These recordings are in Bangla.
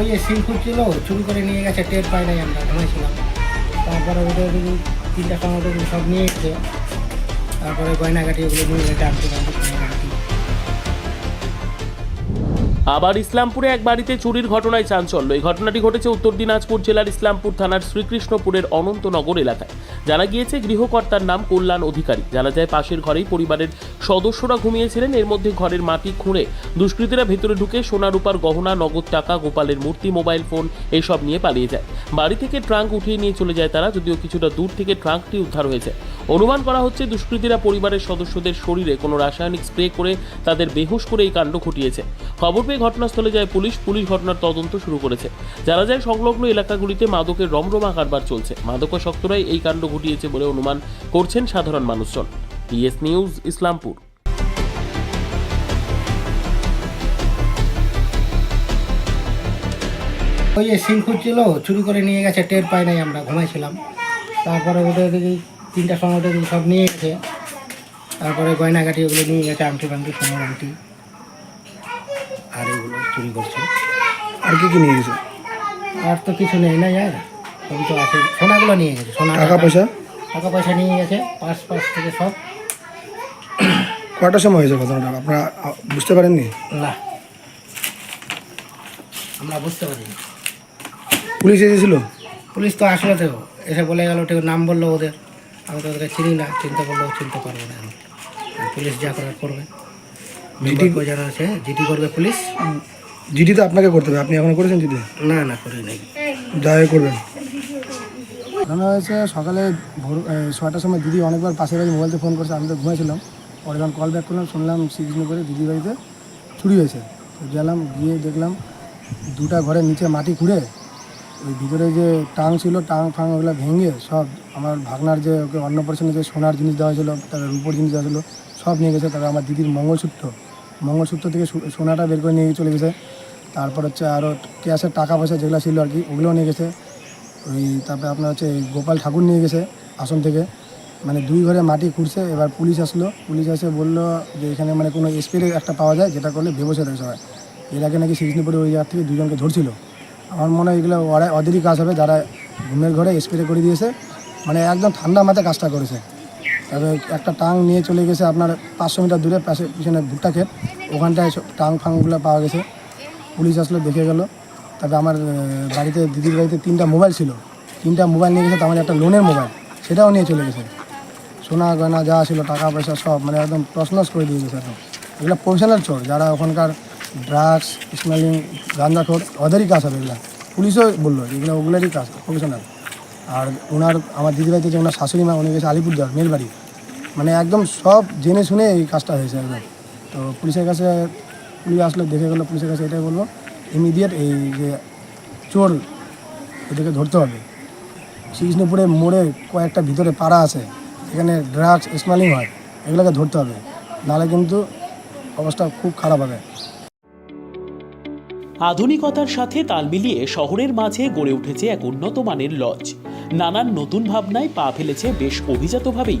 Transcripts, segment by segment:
ওই যে সিম ছিল চুরি করে নিয়ে গেছে, টের পাই নাই আমরা, ঘুমাইছিলাম। তারপরে ওদের তিনটা সময় সব নিয়ে এসছে। তারপরে গয়নাঘাটি ওগুলো নিয়ে গেছে, আনতে আবার ইসলামপুরে এক বাড়িতে চুরির ঘটনায় চাঞ্চল্য। এই ঘটনাটি ঘটেছে উত্তর দিনাজপুর জেলার ইসলামপুর থানার শ্রীকৃষ্ণপুরের অনন্তনগর এলাকায়। জানা গিয়েছে, গৃহকর্তার নাম কল্যাণ অধিকারী। জানা যায়, পাশের ঘরেই পরিবারের সদস্যরা ঘুমিয়েছিলেন। এর মধ্যে ঘরের মাটি খুঁড়ে দুষ্কৃতীরা ভেতরে ঢুকে সোনা রূপার গহনা, নগদ টাকা, গোপালের মূর্তি, মোবাইল ফোন এসব নিয়ে পালিয়ে যায়। বাড়ি থেকে ট্রাঙ্ক উঠিয়ে নিয়ে চলে যায় তারা, যদিও কিছুটা দূর থেকে ট্রাঙ্কটি উদ্ধার হয়েছে। অনুমান করা হচ্ছে, দুষ্কৃতীরা পরিবারের সদস্যদের শরীরে কোনো রাসায়নিক স্প্রে করে তাদের বেহুশ করে এই কাণ্ড ঘটিয়েছে। খবর পেয়ে ঘটনাস্থলে যায় পুলিশ পুলিশ ঘটনার তদন্ত শুরু করেছে। জানা যায়, সংলগ্ন এলাকাগুলিতে মাদকের রমরমা কারবার চলছে। মাদকাসক্তরাই এই কাণ্ড ঘটিয়েছে বলে অনুমান করছেন সাধারণ মানুষজন। PS news, Islampur. ওই যে সিম ছিল চুরি করে নিয়ে গেছে, টের পাই নাই আমরা, ঘুমাইছিলাম। তারপরে ওদের দেখি তিনটা সময় দেখি সব নিয়ে গেছে। তারপরে গয়নাগাটি ওগুলো নিয়ে গেছে আংটি ফাংটি সোনার আংটি। আর এগুলো চুরি করছে। আর কি কি নিয়ে গেছে? আর তো কিছু নেই না আর। সবই তো আছে। সোনাগুলো নিয়ে গেছে সোনা টাকা পয়সা? টাকা পয়সা নিয়ে গেছে পাঁচ পাঁচ থেকে সব। কয়টার সময় হয়েছে ঘটনাটা? আপনারা বুঝতে পারেননি? না। আমরা বুঝতে পারিনি পুলিশ এসেছিল? পুলিশ তো আসলো তো। এসে বলে গেল ঠিক নাম বলল ওদের। আমি তো ওদেরকে চিনি না। চিনতে বলল চিনতে পারব না পুলিশ যা করার করবে। জিডি জানা আছে জিডি করবে পুলিশ। জিডি তো আপনাকে করতে হবে আপনি এখন করেছেন জিডি? না না করি নাই। যা হয় করবেন। ঘটনা হয়েছে সকালে ভোর এ, ছয়টার সময় দিদি অনেকবার পাশের বাড়ি মোবাইলতে ফোন করছে আমি তো ঘুমাইছিলাম। পরে যখন কল ব্যাক করলাম শুনলাম শ্রীকৃষ্ণ করে দিদি বাড়িতে চুরি হয়েছে। তো গেলাম গিয়ে দেখলাম দুটা ঘরের নিচে মাটি খুঁড়ে ওই ভিতরে যে টাং ছিল টাং ফাং ওগুলো ভেঙে সব আমার ভাগনার যে ওকে অন্নপ্রাশনে যে সোনার জিনিস দেওয়া হয়েছিল তার রূপোর জিনিস দেওয়া ছিল সব নিয়ে গেছে তারপর আমার দিদির মঙ্গলসূত্র। মঙ্গলসূত্র থেকে সোনাটা বের করে নিয়ে চলে গেছে। তারপর হচ্ছে আরও ক্যাশের টাকা পয়সা যেগুলো ছিল আর কি, ওগুলোও নিয়ে গেছে। ওই তারপরে আপনার হচ্ছে গোপাল ঠাকুর নিয়ে গেছে আসন থেকে। মানে দুই ঘরে মাটি খুঁড়ছে, এবার পুলিশ আসলো। পুলিশ এসে বলল যে এখানে মানে কোনো স্প্রে একটা পাওয়া যায়, যেটা করলে বেবসের হয়ে হয় এর আগে নাকি সিজনিপুরে ওই জায়গা থেকে দুজনকে ধরছিল। আমার মনে হয় এগুলো ওরা ওদেরই কাজ হবে, যারা ঘুমের ঘরে স্প্রে করে দিয়েছে। মানে একদম ঠান্ডা মাথায় কাজটা করেছে। তারপরে একটা টাং নিয়ে চলে গেছে আপনার পাঁচশো মিটার দূরে, পাশে পিছনে ভুট্টা ক্ষেত। ওখানটায় টাং ফাংগুলো পাওয়া গেছে। পুলিশ আসলো, দেখে গেল। তারপরে আমার বাড়িতে, দিদির বাড়িতে তিনটা মোবাইল ছিল। তিনটা মোবাইল নিয়ে গেছে, তার মানে একটা লোনের মোবাইল। সেটাও নিয়ে চলে গেছে। সোনা গয়না যা ছিল, টাকা পয়সা সব মানে একদম প্রশ্নস করে দিয়ে গেছে একদম। এগুলো প্রফেশনাল চোর, যারা ওখানকার ড্রাগস স্মেলিং গাঁজাখোর ওদেরই কাজ হবে এগুলো। পুলিশও বলল, এগুলো, ওগুলোরই কাজ প্রফেশনাল আর ওনার, আমার দিদি বাড়িতে যে ওনার শাশুড়ি মা, উনি গেছে আলিপুরদার মেল বাড়ি মানে একদম সব জেনে শুনে এই কাজটা হয়েছে একদম তো পুলিশের কাছে পুলিশ আসলে দেখে গেলো, পুলিশের কাছে এটাই বলব ইমিডিয়েট এই যে চোর এদেরকে ধরতে হবে। শ্রীকৃষ্ণপুরে মোড়ে কয়েকটা ভিতরে পাড়া আছে, এখানে ড্রাগস স্মেলিং হয়, এগুলোকে ধরতে হবে। নাহলে কিন্তু অবস্থা খুব খারাপ হবে। আধুনিকতার সাথে তাল মিলিয়ে শহরের মাঝে গড়ে উঠেছে এক উন্নত মানের লজ। নানান নতুন ভাবনায় পা ফেলেছে বেশ অভিজাতভাবেই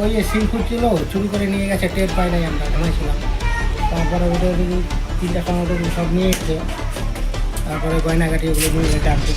ওই যে সিম ছিল চুরি করে নিয়ে গেছে, টের পাই নাই আমরা ঘুমাইছিলাম তারপরে ওটা তিনটা সময় সব নিয়ে এসছে। তারপরে গয়নাঘাটি ওগুলো নিয়ে গেছে আংটি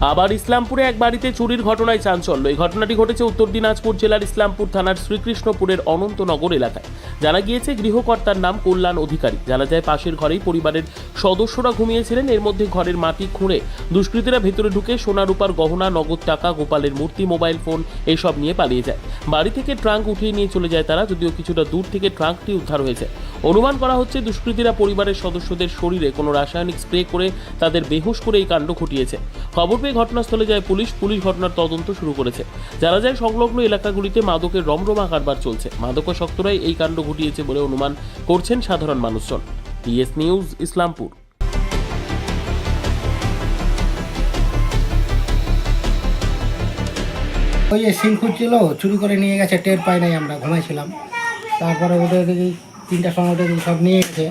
আবার ইসলামপুরে এক বাড়িতে চুরির ঘটনায় চাঞ্চল্য। এই ঘটনাটি ঘটেছে উত্তর দিনাজপুর জেলার ইসলামপুর থানার শ্রীকৃষ্ণপুরের অনন্তনগর এলাকায়। জানা গিয়েছে, গৃহকর্তার নাম কল্যাণ অধিকারী। জানা যায়, পাশের ঘরেই পরিবারের সদস্যরা ঘুমিয়েছিলেন। এর মধ্যে ঘরের মাটি খুঁড়ে দুষ্কৃতীরা ভেতরে ঢুকে সোনা রূপার গহনা, নগদ টাকা, গোপালের মূর্তি, মোবাইল ফোন এসব নিয়ে পালিয়ে যায়। বাড়ি থেকে ট্রাঙ্ক উঠিয়ে নিয়ে চলে যায় তারা, যদিও কিছুটা দূর থেকে ট্রাঙ্কটি উদ্ধার হয়েছে। অনুমান করা হচ্ছে, দুষ্কৃতীরা পরিবারের সদস্যদের শরীরে কোনো রাসায়নিক স্প্রে করে তাদের বেহুশ করে এই কাণ্ড ঘটিয়েছে। খবর পেয়ে ঘটনাস্থলে যায় পুলিশ পুলিশ ঘটনার তদন্ত শুরু করেছে। জানা যায়, সংলগ্ন এলাকাগুলিতে মাদকের রমরমা কারবার চলছে। মাদকাসক্তরাই এই কাণ্ড ঘটিয়েছে বলে অনুমান করছেন সাধারণ মানুষজন। TS news, Islampur. ওই যে সিম খুঁজছিল চুরি করে নিয়ে গেছে, টের পাই নাই আমরা, ঘুমাইছিলাম। তারপরে ওদের দেখি তিনটার সময় ওদের সব নিয়ে গেছে।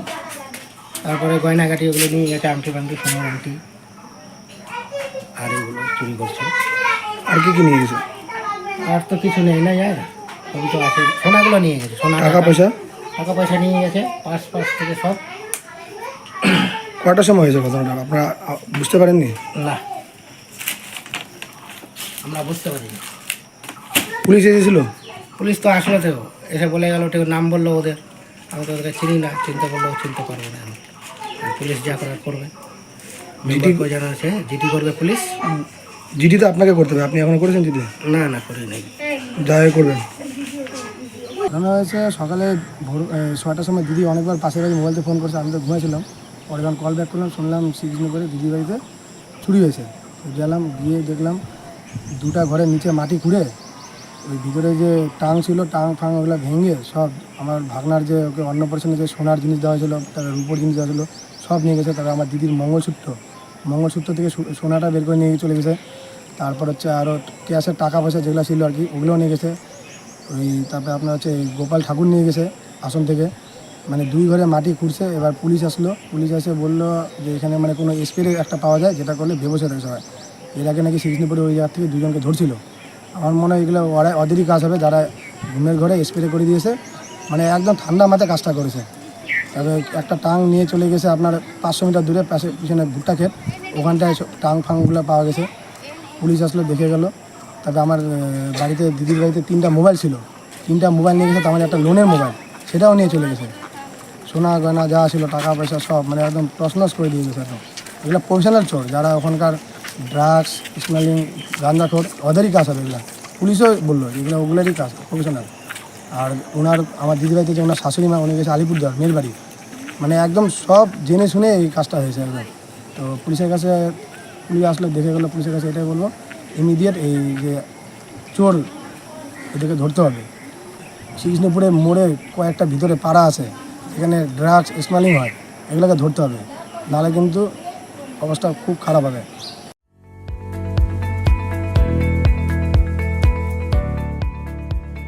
তারপরে গয়নাঘাটি ওগুলো নিয়ে গেছে আংটি ফাংটি সোনার আংটি। চুরি করছে। আর কি কি নিয়ে গেছে? আর তো কিছু নেই না আর সবই তো আছে। সোনাগুলো নিয়ে গেছে সোনা টাকা পয়সা? টাকা পয়সা নিয়ে গেছে পাঁচ পাঁচ থেকে সব। কটার সময় হয়েছে ঘটনাটা? আপনারা বুঝতে পারেননি? না। আমরা বুঝতে পারিনি। পুলিশ এসেছিল? পুলিশ তো আসলো তো। এসে বলে গেল ওটা নাম বলল ওদের। আমি তো ওদেরকে চিনি না। চিনতে বললেও চিনতে পারব না আমি। পুলিশ যা করার করবে। জিডি জানা আছে জিডি করবে পুলিশ। জিডি তো আপনাকে করতে হবে। আপনি এখনও করেছেন জিডি? না না করি নাই। যাই করবেন। ঘটনা হয়েছে সকালে ভোর ছটার সময় দিদি অনেকবার পাশের বাড়ি মোবাইলতে ফোন করছে আমি তো ঘুমাইছিলাম। পরে যখন কল ব্যাক করলাম শুনলাম সিক্স করে দিদি বাড়িতে চুরি হয়েছে। গেলাম গিয়ে দেখলাম দুটা ঘরের নিচে মাটি খুঁড়ে ওই ভিতরে যে টাং ছিল টাং ফাং ওগুলো ভেঙে সব আমার ভাগনার যে ওকে অন্য পার্সনে যে সোনার জিনিস দেওয়া হয়েছিল তার রূপোর জিনিস দেওয়া ছিল সব নিয়ে গেছে তারপর আমার দিদির মঙ্গলসূত্র। মঙ্গলসূত্র থেকে সোনাটা বের করে নিয়ে চলে গেছে। তারপর হচ্ছে আরও ক্যাশের টাকা পয়সা যেগুলো ছিল আর কি, ওগুলোও নিয়ে গেছে। ওই তারপরে আপনার হচ্ছে গোপাল ঠাকুর নিয়ে গেছে আসন থেকে। মানে দুই ঘরে মাটি খুঁড়ছে, এবার পুলিশ আসলো। পুলিশ এসে বলল যে এখানে মানে কোনো স্প্রে একটা পাওয়া যায় যেটা করলে বেবসে দেয় সবাই এর আগে নাকি সিজনিপুরে ওই জায়গা থেকে দুজনকে ধরছিল। আমার মনে হয় এগুলো ওরা কাজ হবে। যারা ঘুমের ঘরে স্প্রে করে দিয়েছে মানে একদম ঠান্ডা মাথায় কাজটা করেছে। তারপরে একটা টাং নিয়ে চলে গেছে আপনার পাঁচশো মিটার দূরে, পাশে পিছনে ভুট্টা ক্ষেত। ওখানটায় টাং ফাংগুলো পাওয়া গেছে। পুলিশ আসলো, দেখে গেল। তারপরে আমার বাড়িতে, দিদির বাড়িতে তিনটা মোবাইল ছিল। তিনটা মোবাইল নিয়ে গেছে, তার মানে একটা লোনের মোবাইল। সেটাও নিয়ে চলে গেছে। সোনা গয়না যা ছিল, টাকা পয়সা সব মানে একদম তছনছ করে দিয়ে গেছে একদম। এগুলো প্রফেশনাল চোর, যারা ওখানকার ড্রাগস স্মেলিং গাঞ্জাখোর ওদেরই কাজ হবে এগুলো। পুলিশও বলল, এগুলো, ওগুলোরই কাজ প্রফেশনাল আর ওনার, আমার দিদি বাড়িতে যে ওনার শাশুড়ি মা, উনি গেছে আলিপুরদুয়ার মেয়ের বাড়ি মানে একদম সব জেনে শুনে এই কাজটা হয়েছে একদম। তো পুলিশের কাছে, পুলিশ আসলে দেখে গেলো, পুলিশের কাছে এটাই বলব ইমিডিয়েট এই যে চোর এদেরকে ধরতে হবে। শ্রীকৃষ্ণপুরে মোড়ে কয়েকটা ভিতরে পাড়া আছে সেখানে ড্রাগস স্মেলিং হয়, এগুলোকে ধরতে হবে। নাহলে কিন্তু অবস্থা খুব খারাপ হবে।